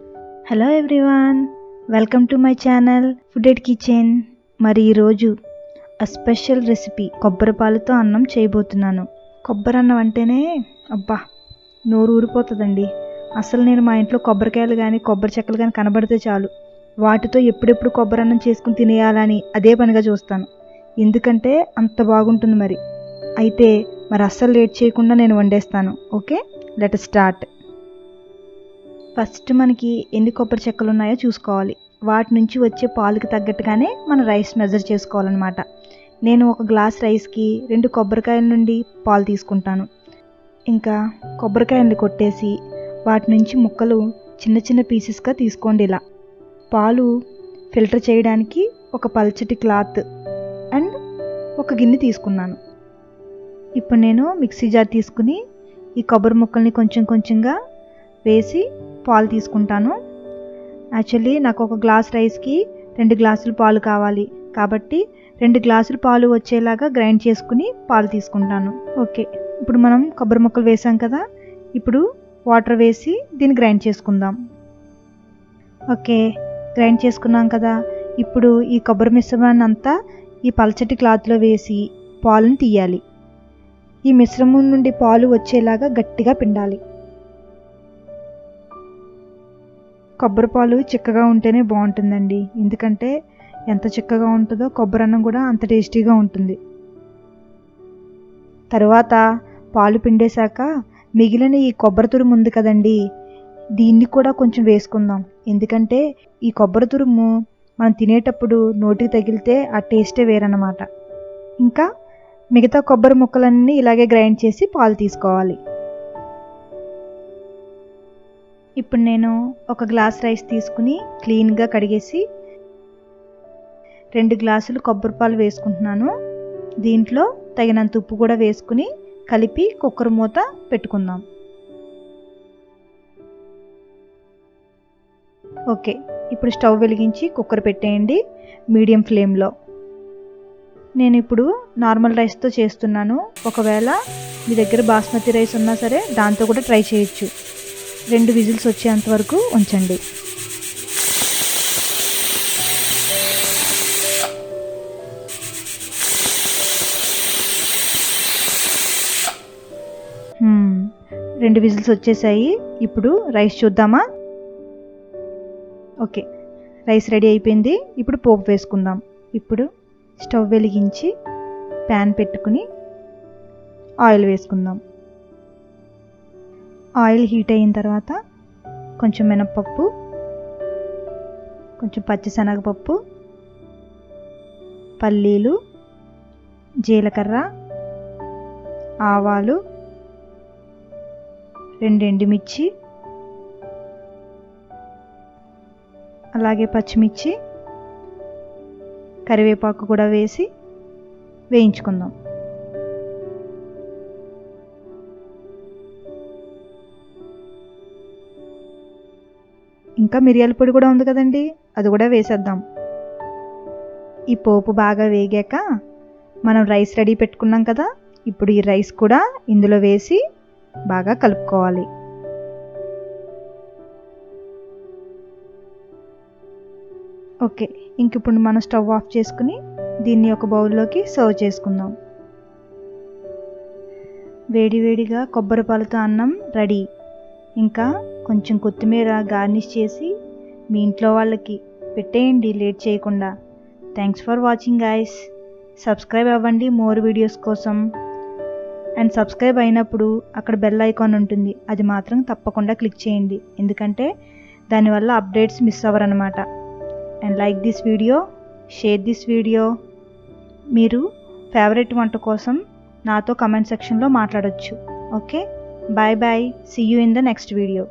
Hello everyone welcome to my channel food kitchen మరి ఈరోజు ఆ స్పెషల్ రెసిపీ కొబ్బరి పాలతో అన్నం చేయబోతున్నాను. కొబ్బరి అన్నం అంటేనే అబ్బా నోరు ఊరిపోతుందండి. అసలు నేను మా ఇంట్లో కొబ్బరికాయలు కానీ కొబ్బరి చెక్కలు కానీ కనబడితే చాలు. వాటితో ఎప్పుడెప్పుడు కొబ్బరి అన్నం చేసుకుని తినేయాలని అదే పనిగా చూస్తాను. ఎందుకంటే అంత బాగుంటుంది మరి. అయితే మరి అస్సలు లేట్ చేయకుండా నేను వండేస్తాను. ఓకే? లెట్ స్టార్ట్ ఫస్ట్ మనకి ఎన్ని కొబ్బరి చెక్కలు ఉన్నాయో చూసుకోవాలి. వాటి నుంచి వచ్చే పాలుకి తగ్గట్టుగానే మన రైస్ మెజర్ చేసుకోవాలన్నమాట. నేను ఒక గ్లాస్ రైస్కి రెండు కొబ్బరికాయల నుండి పాలు తీసుకుంటాను. ఇంకా కొబ్బరికాయలు కొట్టేసి వాటి నుంచి ముక్కలు చిన్న చిన్న పీసెస్గా తీసుకోండి ఇలా. పాలు ఫిల్టర్ చేయడానికి ఒక పల్చటి క్లాత్ అండ్ ఒక గిన్నె తీసుకున్నాను. ఇప్పుడు నేను మిక్సీ జార్ తీసుకుని ఈ కొబ్బరి ముక్కల్ని కొంచెం కొంచెంగా వేసి పాలు తీసుకుంటాను. యాక్చువల్లీ నాకు ఒక గ్లాస్ రైస్కి రెండు గ్లాసులు పాలు కావాలి. కాబట్టి రెండు గ్లాసులు పాలు వచ్చేలాగా గ్రైండ్ చేసుకుని పాలు తీసుకుంటాను. ఓకే ఇప్పుడు మనం కొబ్బరి ముక్కలు వేసాం కదా? ఇప్పుడు వాటర్ వేసి దీన్ని గ్రైండ్ చేసుకుందాం. ఓకే గ్రైండ్ చేసుకున్నాం కదా? ఇప్పుడు ఈ కొబ్బరి మిశ్రమాన్ని అంతా ఈ పల్చటి క్లాత్లో వేసి పాలను తీయాలి. ఈ మిశ్రమం నుండి పాలు వచ్చేలాగా గట్టిగా పిండాలి. కొబ్బరి పాలు చిక్కగా ఉంటేనే బాగుంటుందండి. ఎందుకంటే ఎంత చిక్కగా ఉంటుందో కొబ్బరి అన్నం కూడా అంత టేస్టీగా ఉంటుంది. తర్వాత పాలు పిండేశాక మిగిలిన ఈ కొబ్బరి తురుము ఉంది కదండి దీన్ని కూడా కొంచెం వేసుకుందాం. ఎందుకంటే ఈ కొబ్బరి తురుము మనం తినేటప్పుడు నోటికి తగిలితే ఆ టేస్టే వేరన్నమాట. ఇంకా మిగతా కొబ్బరి ముక్కలన్నీ ఇలాగే గ్రైండ్ చేసి పాలు తీసుకోవాలి. ఇప్పుడు నేను ఒక గ్లాస్ రైస్ తీసుకుని క్లీన్గా కడిగేసి రెండు గ్లాసులు కొబ్బరి పాలు వేసుకుంటున్నాను. దీంట్లో తగినంత ఉప్పు కూడా వేసుకుని కలిపి కుక్కర్ మూత పెట్టుకుందాం. ఓకే ఇప్పుడు స్టవ్ వెలిగించి కుక్కర్ పెట్టేయండి మీడియం ఫ్లేమ్లో. నేను ఇప్పుడు నార్మల్ రైస్తో చేస్తున్నాను. ఒకవేళ మీ దగ్గర బాస్మతి రైస్ ఉన్నా సరే దాంతో కూడా ట్రై చేయొచ్చు. రెండు విజిల్స్ వచ్చేంత వరకు ఉంచండి. రెండు విజిల్స్ వచ్చేసాయి. ఇప్పుడు రైస్ చూద్దామా? ఓకే. రైస్ రెడీ అయిపోయింది. ఇప్పుడు పోపు వేసుకుందాం. ఇప్పుడు స్టవ్ వెలిగించి ప్యాన్ పెట్టుకుని ఆయిల్ వేసుకుందాం. ఆయిల్ హీట్ అయిన తర్వాత కొంచెం మినప్పప్పు కొంచెం పచ్చిశనగపప్పు పల్లీలు జీలకర్ర ఆవాలు రెండు ఎండుమిర్చి అలాగే పచ్చిమిర్చి కరివేపాకు కూడా వేసి వేయించుకుందాం. ఇంకా మిరియాల పొడి కూడా ఉంది కదండి అది కూడా వేసేద్దాం. ఈ పోపు బాగా వేగాక మనం రైస్ రెడీ పెట్టుకున్నాం కదా ఇప్పుడు ఈ రైస్ కూడా ఇందులో వేసి బాగా కలుపుకోవాలి. ఓకే ఇంక ఇప్పుడు మనం స్టవ్ ఆఫ్ చేసుకుని దీన్ని ఒక బౌల్లోకి సర్వ్ చేసుకుందాం. వేడివేడిగా కొబ్బరి పాలతో అన్నం రెడీ. ఇంకా కొంచెం కొత్తిమీర గార్నిష్ చేసి మీ ఇంట్లో వాళ్ళకి పెట్టేయండి లేట్ చేయకుండా. Thanks for watching guys subscribe అవ్వండి మోర్ వీడియోస్ కోసం. అండ్ సబ్స్క్రైబ్ అయినప్పుడు అక్కడ బెల్ ఐకాన్ ఉంటుంది. అది మాత్రం తప్పకుండా క్లిక్ చేయండి. ఎందుకంటే దానివల్ల updates miss అవ్వరనమాట and like this video share this video మీరు ఫేవరెట్ వంట కోసం నాతో కమెంట్ సెక్షన్లో మాట్లాడొచ్చు. Okay bye bye see you in the next video